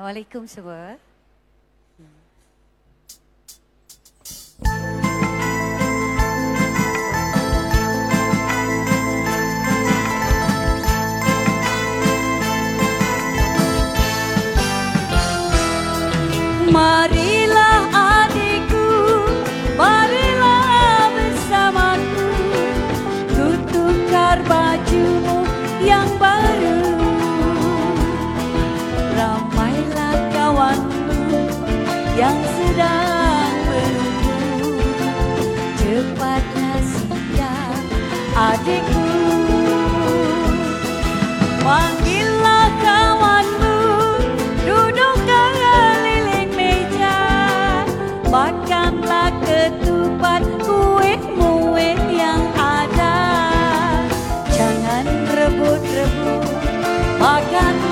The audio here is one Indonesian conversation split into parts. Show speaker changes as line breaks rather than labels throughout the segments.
Assalamualaikum semua. Marilah Kawanku yang sedang menunggu Cepatlah siap adikku. Panggillah kawanmu duduk keliling meja. Makanlah ketupat kue-kue yang ada. Jangan rebut-rebut Makanlah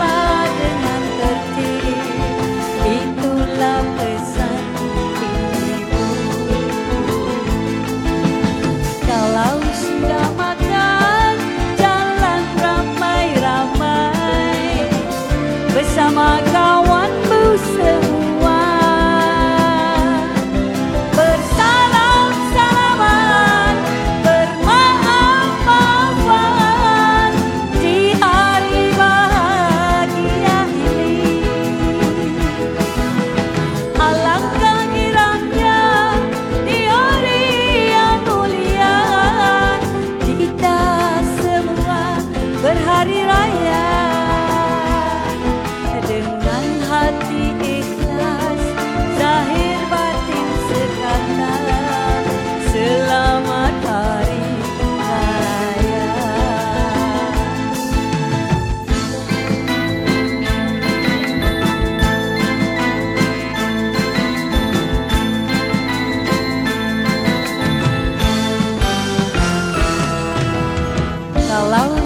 Bersama kawanmu semua Hello.